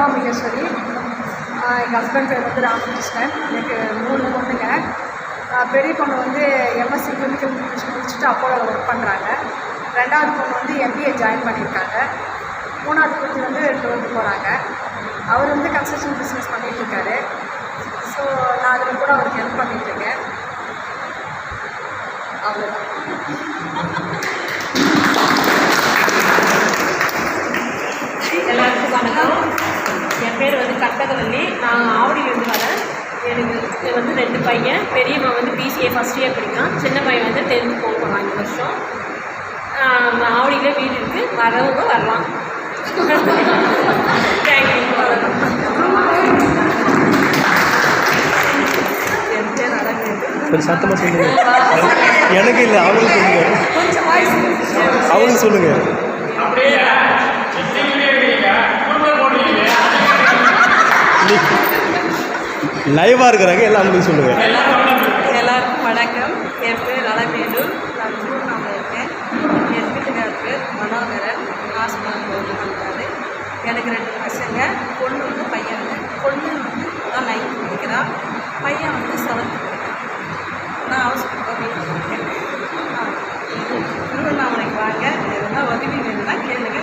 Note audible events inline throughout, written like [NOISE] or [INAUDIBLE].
உமா மகேஸ்வரி எங்கள் ஹஸ்பண்ட் பேர் வந்து ராமகிருஷ்ணன். எனக்கு மூணு பொண்ணுங்க. பெரிய பொண்ணு வந்து எம்எஸ்சி கெமிக்கல் நியூட்ரிஷன் முடிச்சுட்டு அப்போலோவில் ஒர்க் பண்ணுறாங்க ரெண்டாவது பொண்ணு வந்து எம்பிஏ ஜாயின் பண்ணியிருக்காங்க. மூணாவது பொண்ணு வந்து டுவெல்த்து போகிறாங்க அவர் வந்து கன்ஸ்ட்ரக்ஷன் பிஸ்னஸ் பண்ணிகிட்ருக்காரு ஸோ நான் அதில் கூட அவருக்கு ஹெல்ப் பண்ணிகிட்ருக்கேன் அவ்வளோதான் எல்லாருக்கும் வணக்கம் என் பேர் வந்து கற்பகவல்லி நான் ஆவடியிலேருந்து வரேன் எனக்கு இது வந்து ரெண்டு பையன் பெரியவன் வந்து பிசிஏ ஃபஸ்ட் இயர் படிக்கிறான் சின்ன பையன் வந்து டென்த்து போக போகிறான் இந்த வருஷம். ஆவடியிலே வீடு இருக்குது வரவங்க வரலாம். [LAUGHS] தேங்க்யூ கொஞ்சம் சத்தமாக சொல்லுங்க. எனக்கு இல்லை அவங்களுக்கு சொல்லுங்க. அவங்களுக்கு சொல்லுங்க. லைவாக இருக்கிறாங்க எல்லாம் அவங்களுக்கு சொல்லுங்க. எல்லாருக்கும் வணக்கம். என் பேர் அலமேலு நான் திருவண்ணாமலை இருக்கேன். என் வீட்டுக்கார் பேர் மனோகரன். ஹாஸ்பிட்டல் போயிருக்காரு எனக்கு ரெண்டு பசங்க பொண்ணு வந்து பையன். பொண்ணு தான் நைன்த் படிக்கிறான் பையன் வந்து செவன்த் படிக்கிறான். நான் ஹவுஸ் வீட்டில் இருக்கேன். திருவண்ணாமலைக்கு வாங்க. எதுனா உதவி வேணும்னா கேளுங்க.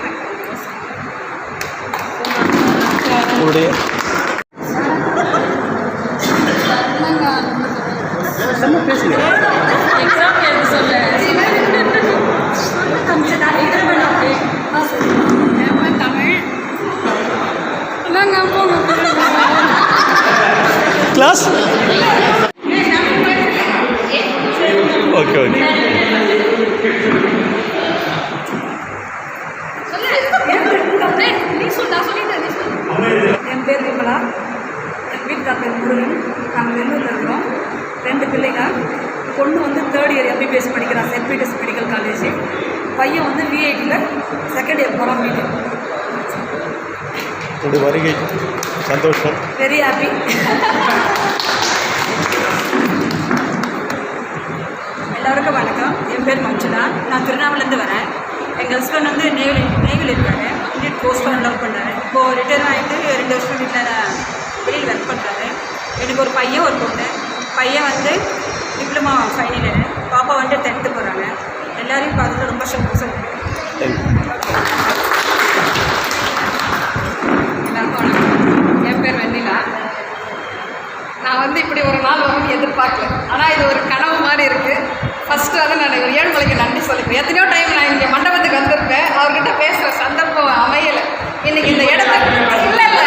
நான் உங்களுடைய செம்ம பேசுங்க எக்ஸாம் எழுத சொல்ல கிளாஸ் ஓகே ஓகே என் பேர் விமலா என் வீட்டுக்கார் பேர் முருகன் நாங்கள் வெள்ளூரில் இருக்கிறோம் ரெண்டு பிள்ளைங்க பொண்ணு வந்து தேர்ட் இயர் எம்பிபிஎஸ் படிக்கிறான் சென்ட் பீட்டர்ஸ் மெடிக்கல் காலேஜ் பையன் வந்து விஐடியில் செகண்ட் இயர் போகிறான் வீட்டுக்கு உங்களுடைய வருகை சந்தோஷம். வெரி ஹாப்பி எல்லாருக்கும் வணக்கம். என் பேர் மஞ்சுளா. நான் திருவண்ணாமலேருந்து வரேன். எங்கள் ஹஸ்பண்ட் வந்து நேவில் நேவில் இருக்காரு. இந்தியன் கோஸ்ட் லவ் பண்ணுறாரு இப்போது ரிட்டர்ன் ஆகிட்டு ரெண்டு வருஷம் வீட்டில் வெளியில் ஒர்க் பண்ணுறாரு எனக்கு ஒரு பையன் ஒரு பொண்ணு. பையன் வந்து டிப்ளமா ஃபைனல் பாப்பா வந்து டென்த்து போகிறாங்க எல்லாரையும் பார்த்துட்டு ரொம்ப சந்தோஷம் தேங்க்யூ எல்லாருக்கும் வணக்கம் என் பேர் வெண்ணிலா நான் வந்து இப்படி ஒரு நாள் வரும்னு எதிர்பார்க்கல. ஆனால் இது ஒரு கனவு மாதிரி இருக்குது ஃபஸ்ட்டு வந்து நான் ஒரு ஏழுமலைக்கு நன்றி சொல்லிக்கிறேன் எத்தனையோ டைம் நான் இங்கே மண்டபத்துக்கு வந்திருப்பேன் அவர்கிட்ட பேசுகிற சந்தர்ப்பம் அமையலை இன்னைக்கு இந்த இடத்துக்கு இல்லை இல்லை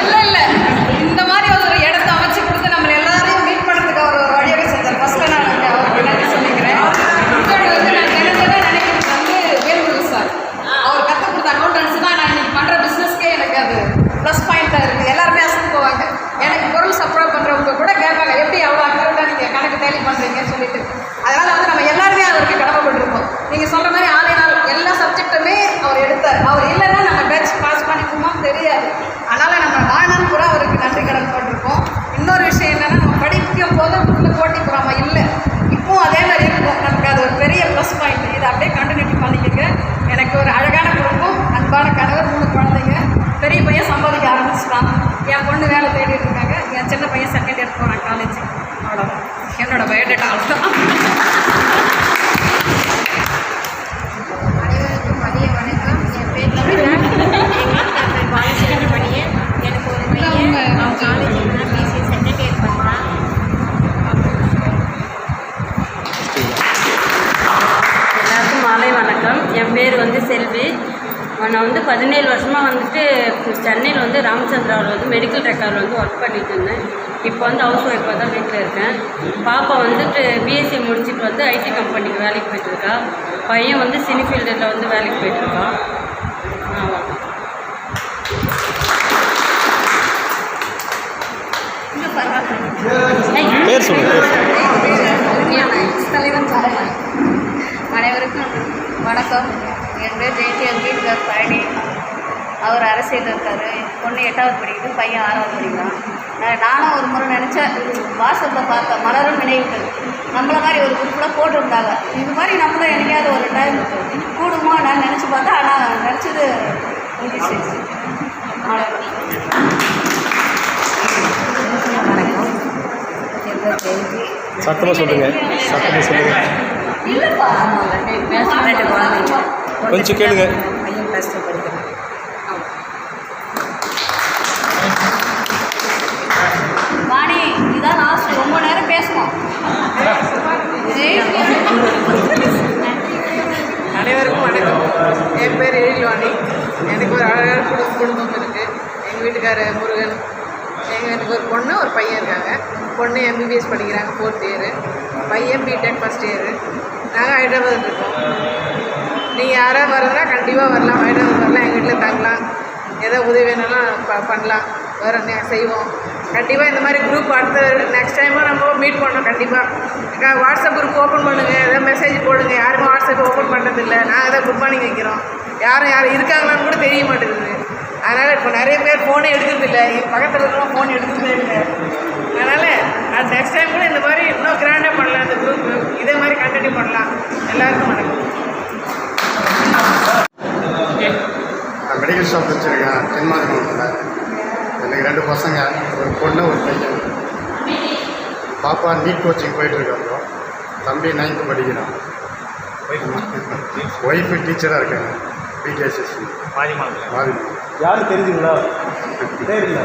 இல்லை இல்லை இந்த மாதிரி ஒரு இடத்த அமைச்சு கொடுத்து நம்ம எல்லாரையும் மீட் பண்ணுறதுக்கு அவர் ஒரு வழியாக செஞ்சார் ஃபஸ்ட்டு நான் வந்து அவருக்கு நன்றி சொல்லிக்கிறேன் இன்னொன்று வந்து நான் நினைச்சதை நினைக்கிறது வந்து வேல்முருகு சார் அவர் கற்றுக் கொடுத்த அக்கௌண்டன்ஸ் தான் நான் இன்னைக்கு பண்ணுற பிஸ்னஸ்க்கே எனக்கு அது ப்ளஸ் பாயிண்ட்டாக இருக்குது எல்லாருமே அசந்து போவாங்க எனக்கு பொருள் சப்ளை பண்ணுறவங்க கூட கேட்பாங்க எப்படி அவ்வளோ அக்கௌண்ட்டாக நீங்கள் கணக்கு டேலி பண்ணுறீங்கன்னு சொல்லிட்டு அதனால் வந்து நம்ம எல்லாருமே அவருக்கு கடமைப்பட்டிருக்கோம் நீங்கள் சொல்கிற மாதிரி ஆளே நாள் எல்லா சப்ஜெக்ட்டுமே அவர் எடுத்தார் அவர் இல்லைன்னா நம்ம பேட்ச் பாஸ் பண்ணிக்குமோ தெரியாது அதனால் நம்ம வாழ்நாள் கூட அவருக்கு நன்றி கடன் பட்டிருக்கோம் இன்னொரு விஷயம் என்னென்னா நம்ம படிக்கும் போது உள்ள போட்டி போகாமல் இல்லை இப்போவும் அதே மாதிரி இருக்கும் நமக்கு அது ஒரு பெரிய ப்ளஸ் பாயிண்ட் இதை அப்படியே கண்டினியூட்டி பண்ணிக்கங்க எனக்கு ஒரு அழகான குடும்பம் அன்பான கணவர் மூணு குழந்தைங்க பெரிய பையன் சம்பாதிக்க ஆரம்பிச்சிட்டான் என் பொண்ணு வேலை தேடிட்டு இருக்காங்க. என் சின்ன பையன் செகண்ட் இயர் போகிறான் காலேஜ் அவ்வளோதான் என்னோட பயோடேட்டா அவ்வளோதான் அனைவருக்கும் மதிய வணக்கம். என் பேர் பாலசேரி பணியன் எனக்கு ஒரு பையன். அவன் காலேஜ் பிசி செகண்ட் இயர் பண்ணுறான் எல்லாருக்கும் மாலை வணக்கம். என் பேர் வந்து செல்வி. நான் வந்து பதினேழு சென்னையில் வந்து ராமச்சந்திராவில் வந்து மெடிக்கல் ரெக்கார்டில் வந்து ஒர்க் பண்ணிட்டு இருந்தேன். இப்போ வந்து ஹவுஸ் ஒய்ஃபாக தான் வீட்டில் இருக்கேன். பாப்பா வந்துட்டு பிஎஸ்சி முடிச்சுட்டு வந்து ஐடி கம்பெனிக்கு வேலைக்கு போயிட்டுருக்கா பையன் வந்து சினி ஃபீல்டில் வந்து வேலைக்கு போயிட்டுருக்கான் ஆமாம் பேர் அனைவருக்கும் வணக்கம். என் பேர் ஜெயந்தியன் வீட்டுக்கார் பழனி. அவர் அரசியல் இருக்காரு. பொண்ணு எட்டாவது படிக்குது பையன் ஆறாவது படிக்கிறான். நானும் ஒரு முறை நினச்சேன் வாட்ஸ்அப்பில் பார்த்தேன் மலரும் நினைவுகள் நம்மளை மாதிரி ஒரு குரூப்பில் போட்டிருந்தாங்க. இது மாதிரி நம்மளும் என்னைக்காவது ஒரு டைம் கூடுமா நான் நினச்சி பார்த்தேன். ஆனால் நினச்சது சத்தமாக சொல்லுங்க. சத்தமாக சொல்லுங்க. இல்லைப்பா. கொஞ்சம் கேளுங்க. பையன் ப்ளஸ் டூ படிக்கிறான். அனைவருக்கும் வணக்கம். என் பேர் எழில்வாணி. எனக்கு ஒரு அழகான குடும்ப குடும்பம் இருக்குது எங்கள் வீட்டுக்காரர் முருகன். எங்கள் எனக்கு ஒரு பொண்ணு ஒரு பையன் இருக்காங்க. பொண்ணு எம்பிபிஎஸ் படிக்கிறாங்க ஃபோர்த் இயரு பையன் பிடெக் ஃபஸ்ட் இயரு நாங்கள் ஹைதராபாத் இருக்கோம். நீங்கள் யாராவது வரதுனா கண்டிப்பாக வரலாம். ஹைதராபாத் வரலாம் எங்கள் வீட்டில் தங்கலாம். எதோ உதவி வேணாலும் ப பண்ணலாம். வேறு செய்வோம்? கண்டிப்பாக இந்த மாதிரி குரூப் அடுத்த நெக்ஸ்ட் டைமும் நம்ம மீட் பண்ணோம். கண்டிப்பாக வாட்ஸ்அப் குரூப் ஓப்பன் பண்ணுங்கள் ஏதாவது மெசேஜ் போடுங்க. யாருமே வாட்ஸ்அப் ஓப்பன் பண்ணுறதில்ல நாங்கள் தான் குட் மார்னிங் வைக்கிறோம். யாரும் யாரும் இருக்காங்களான்னு கூட தெரிய மாட்டேங்குது. அதனால் இப்போ நிறைய பேர் ஃபோனே எடுக்கிறதில்ல எங்கள் பக்கத்தில் இருக்கிறவங்க ஃபோன் எடுக்கிறதே இல்லை. அதனால் அது நெக்ஸ்ட் டைம் கூட இந்த மாதிரி இன்னும் கிராண்டாக பண்ணலாம். இந்த குரூப் இதே மாதிரி கண்டினியூ பண்ணலாம். எல்லாருக்கும் வணக்கம். நான் மெடிக்கல் ஷாப் வச்சுருக்கேன். தென்மாதி மாவட்டத்தில் எனக்கு ரெண்டு பசங்க ஒரு பொண்ணு ஒரு பையன். பாப்பா நீட் கோச்சிங் போயிட்டுருக்காங்க. தம்பி நைன்த்து படிக்கிறான். ஒய்ஃபு டீச்சராக இருக்காங்க. பிடிஎஸ்எஸ் பாதி மாதிரி யாரு தெரிஞ்சுங்களா தெரியுங்களா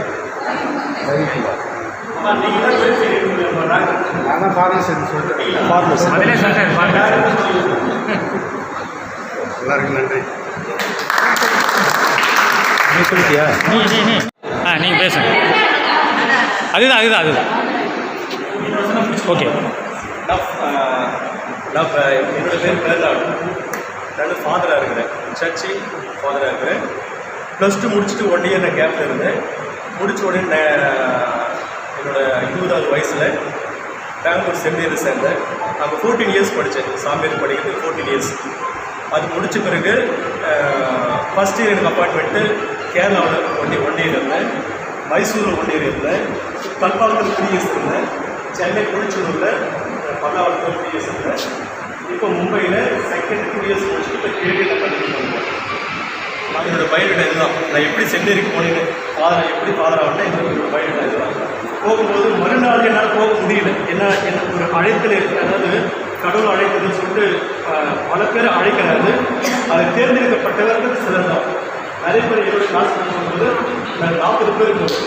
ரவிக்குமார் நான் தான் ஃபார்மசி சொல்லிட்டு ஃபார்மசி எல்லாருக்கும் நன்றி. நீ சொல்லிட்டியா? நீ நீ நீ. ஆ நீங்கள் பேசுங்க. அதுதான் அதுதான் அதுதான். ஓகே. நான் இப்போ என்னோட பேர் பிறந்தாள் நான் ஃபாதராக இருக்கிறேன். சர்ச்சி ஃபாதராக இருக்கிறேன். ப்ளஸ் டூ முடிச்சுட்டு ஒன் இயர் நான் கேப்பில் இருந்தேன். முடிச்ச உடனே என்னோடய இருபதாவது வயசில் பெங்களூர் செம்மியில் சேர்ந்தேன். அப்போ ஃபோர்டீன் இயர்ஸ் படித்தேன் சாமியார் படிக்கிறது ஃபோர்டீன் இயர்ஸ் அது முடித்த பிறகு ஃபஸ்ட் இயர் எனக்கு அப்பாயின்மெண்ட்டு கேரளாவில் ஒன்றிய ஒன் இருந்தேன் மைசூரில் ஒன் இருந்தேன் கல்பாக்கத்தில் பிஎஸ் இருந்தேன் சென்னை குளிச்சூரில் பல்லாவரத்தில் பிஎஸ் இருந்தேன் இப்போ மும்பையில் செகண்ட் டூ இயர்ஸ் முடிச்சுட்டு இப்போ கேரளியில் பண்ணிட்டு வந்தேன் என்னோடய பயிரிட இதுதான்? நான் எப்படி சென்னைக்கு போனேன்னு ஃபாதர் எப்படி ஃபாதர் ஆகிட்டேன் என்னோட பயிரிட இதுதான்? போகும்போது மறுநாள் என்னால் போக முடியல. என்ன என்ன ஒரு அழைப்பில் இருக்கு. அதாவது கடவுள் அழைப்புன்னு சொல்லிட்டு பல பேர் அழைக்கிறாரு. அது தேர்ந்தெடுக்கப்பட்டவர்கள் சிலர் தான். நிறைய பேர் என்னோட கிளாஸ் பண்ணும்போது நான் நாற்பது பேர் இருக்கோம்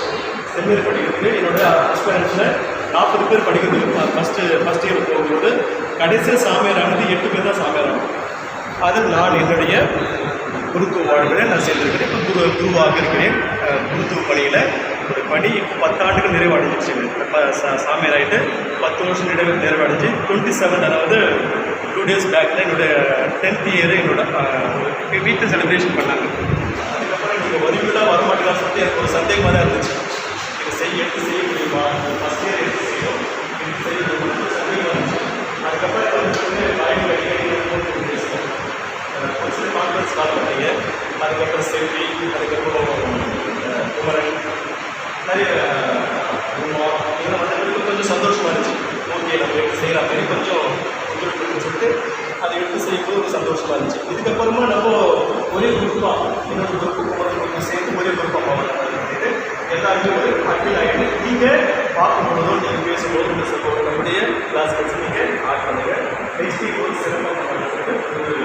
செமினார் படிக்கிறதுக்கு என்னோட அஸ்பரன்ஸில் நாற்பது பேர் படிக்கிறதுக்கு ஃபஸ்ட்டு ஃபஸ்ட் இயர் போகும்போது கடைசியாக சாமியார் ஆனது எட்டு பேர் தான் சாமியார் ஆகும் அதில் நான் என்னுடைய குருத்துவ வாழ்வில் நான் சேர்ந்திருக்கிறேன். இப்போ குரு குருவாக இருக்கிறேன். குருத்துவ பணியில் ஒரு பணி இப்போ பத்தாண்டுகள் நிறைவடைஞ்சிச்சு. சா- சாமியார் ஆகிட்டு பத்து வருஷம் நிறைவு நிறைவடைஞ்சு டுவெண்ட்டி செவன் அதாவது டூ டேஸ் பேக்கில் என்னோடய டென்த் இயர் என்னோட வீட்டில் செலிப்ரேஷன் பண்ணாங்க. நீங்கள் ஒதுக்கீடாக வரமாட்டேங்கன்னு சொல்லிட்டு எனக்கு ஒரு சந்தேகமாக தான் இருந்துச்சு. இது செய்ய எடுத்து செய்ய முடியுமா? ஃபஸ்ட் இயர் எடுத்து செய்யும் இது செய்ய முடியும் சந்தேகமாக இருந்துச்சு. அதுக்கப்புறம் பயன்படுத்தி பயன் பேசுகிறேன் ஒரு சில கான்ஃபரன்ஸ் கால் பண்ணீங்க அதுக்கப்புறம் செல்வி அதுக்கப்புறம் அஹ், குமரன் நிறைய குடும்பம் இதெல்லாம் வந்து எனக்கு கொஞ்சம் சந்தோஷமாக இருந்துச்சு ஓகே நம்ம எடுத்து செய்கிற மாதிரி கொஞ்சம் ஒத்துழைப்புன்னு சொல்லிட்டு அதை எடுத்து செய்யும்போது ஒரு சந்தோஷமாக இருந்துச்சு இதுக்கப்புறமா நம்ம ஒரே குரூப்பாக என்னோட குரூப்பு குமரன் குரூப்பு சேர்த்து ஒரே குரூப்பாக போகலாம் சொல்லிட்டு எல்லாருமே ஒரு அட்டில் ஆகிட்டு நீங்கள் பார்க்கும்போதோ நீங்கள் பேசும்போது இந்த சப்போர்ட் நம்முடைய கிளாஸ் வச்சு நீங்கள் ஆட் பண்ணுங்கள் நெக்ஸ்ட் ஒரு சிறப்பாக பண்ணுறது ஒரு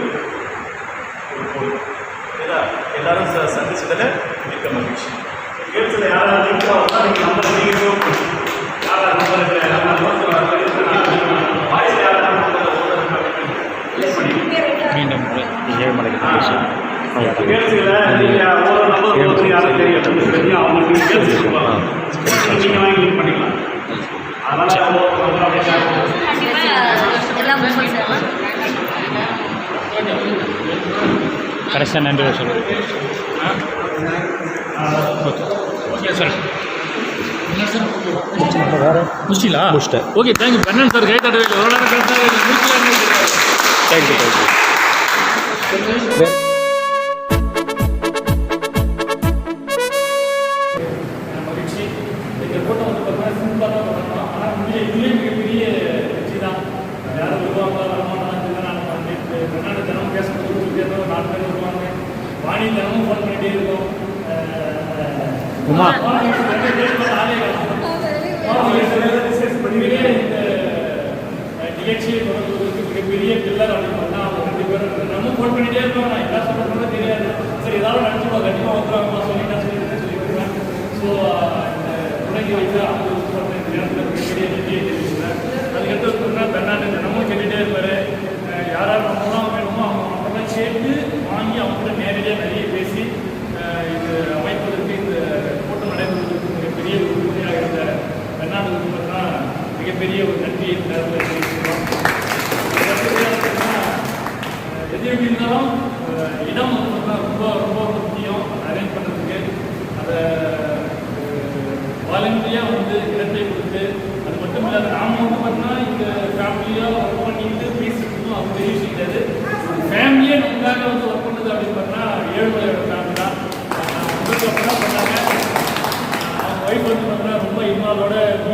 ஒரு கோல் ஏதா எல்லாரும் ச சந்திச்சதில் மிக்க மகிழ்ச்சி கேட்ஸில் யாராவது லிங்காக வந்தால் நீங்கள் நம்பர் நீங்கள் யாராவது நம்பர் வாய்ஸ் யாராவது மீண்டும் ஏழுமலைக்கு பேசுவோம் கேட்ஸில் நீங்கள் ஒரு நம்பர் வந்து யாரும் தெரியும் தெரியும் அவங்களுக்கு கேள்வி கொடுப்பாங்க நீங்கள் வாங்கி லிங்க் பண்ணிக்கலாம் அதனால் கண்டிப்பாக எல்லாம் முடிச்சிடலாம் கடைசியாக நன்றி சொல்லுங்கள் ஓகே ஓகே சார் முடிச்சிங்களா முடிச்சிட்டேன். ஓகே தேங்க்யூ பெண்ணன் சார் கை முடிக்கலான்னு thank you thank you Vani தினமும் ஃபோன் பண்ணிட்டே இருக்கோம். உமா. நிகழ்ச்சியை மிகப்பெரிய பில்லர் அப்படின்னு அவங்க ரெண்டு பேரும் நம்ம ஃபோன் பண்ணிட்டே இருக்கோம். நான் தெரியாது. சரி ஏதாவது நினச்சிப்பா கண்டிப்பாக வந்துடுவாங்கம்மா சொல்லிட்டா சொல்லிட்டு சொல்லியிருக்கேன் ஸோ துணைக்கு வைத்து அவங்க சொல்கிற நேரத்தில் மிகப்பெரிய நன்றியை தெரிவிக்கிறேன் அதுக்கடுத்து கேட்டுகிட்டே இருப்பார். யாராவது பெரிய ஒரு நன்றியை தரப்போம் எது எப்படி இருந்தாலும் இடம் ரொம்ப ரொம்ப முக்கியம். அரேஞ்ச் பண்ணுறதுக்கு அதை வாலண்டரியாக வந்து இடத்தை கொடுத்து அது மட்டும் இல்லாத நாம வந்து பார்த்தீங்கன்னா இந்த ஃபேமிலியாக ஒர்க் பண்ணிட்டு பேசிட்டு அவங்க கிடையாது ஃபேமிலியை நமக்காக வந்து ஒர்க் பண்ணுறது அப்படின்னு பார்த்தா ஏழு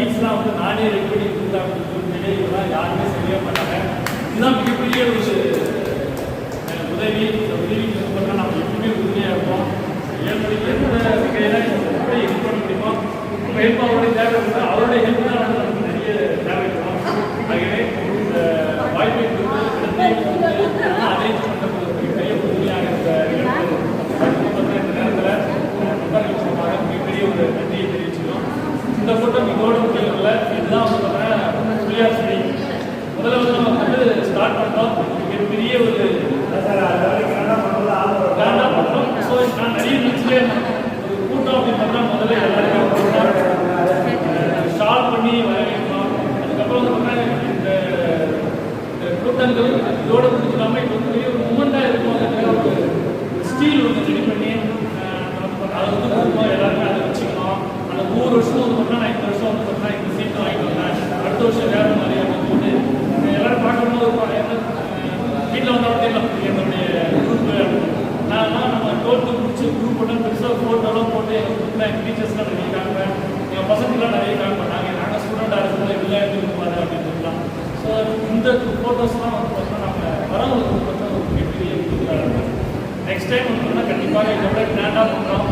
ஈஸ்லாமுக்கு நானே எப்படி இருந்தாங்க சூழ்நிலை இதெல்லாம் யாருமே செய்ய மாட்டாங்க. இதுதான் மிகப்பெரிய ஒரு உதவி. இந்த உதவி பண்ணால் நம்ம எப்பவுமே உறுதியாக இருப்போம். ஏற்பட ஏற்பட வகையில் எப்படி ஹெல்ப் பண்ண முடியுமோ? இப்போ ஹெல்ப் அவருடைய தேவை இருந்தால் அவருடைய ஹெல்ப் நிறைய தேவை ஆகவே இந்த வாய்ப்பை கொடுத்து நெக்ஸ்ட் டைம் வந்தோம்னா கண்டிப்பாக இதோட கிராண்டாக பண்ணுறோம்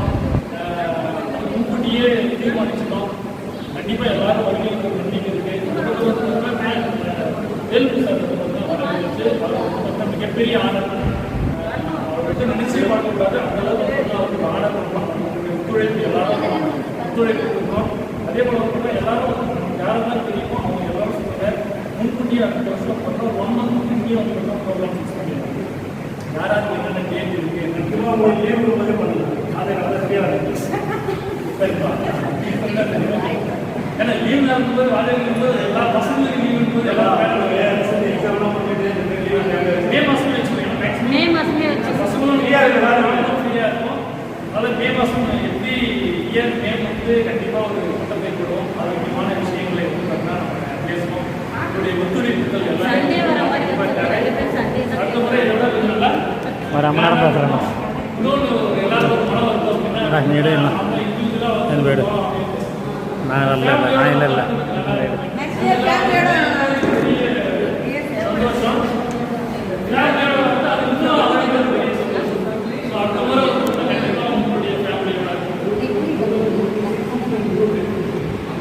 முன்கூட்டியே தீர்மானிச்சிட்டோம் கண்டிப்பாக எல்லாரும் வருகைக்கு நம்பிக்கை இருக்குது சார் மிகப்பெரிய ஆனந்தம் அவர்கிட்ட நினைச்சே பார்க்கக்கூடாது. அந்தளவுக்கு அவருக்கு ஆனந்தம் ஒத்துழைப்பு எல்லாரும் ஒத்துழைப்பு கொடுப்போம் அதே போல் பார்த்தா எல்லாரும் யாரெல்லாம் தெரியுமோ அவங்க எல்லாரும் சொல்லுங்க முன்கூட்டியே அந்த வருஷம் பண்ணுறோம் ஒன் மந்த் முன்கூட்டியே அவங்க ஒரு அம்மா நேரம் பேசுகிறேன் நீ இடம் என் வீடு நான் இல்லை இல்லை நான் இல்லை. இல்லை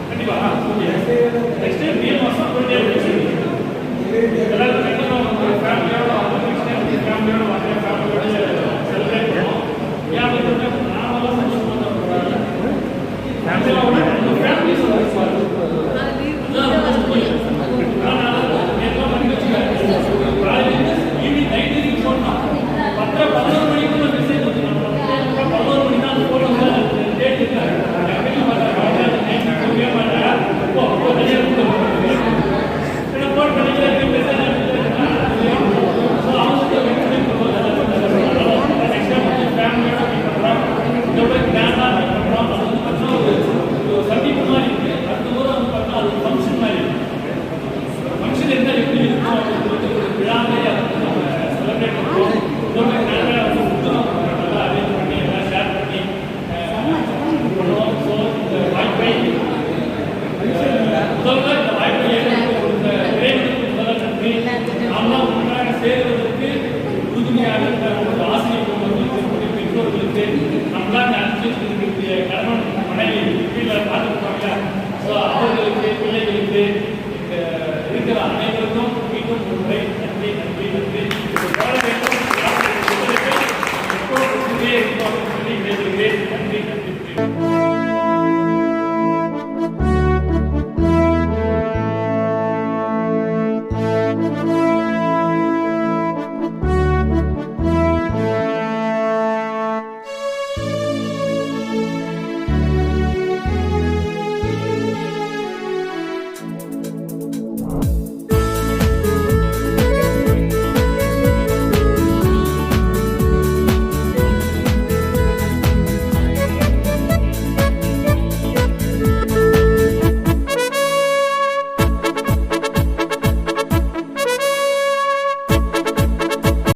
கண்டிப்பாக நெக்ஸ்ட் Yeah.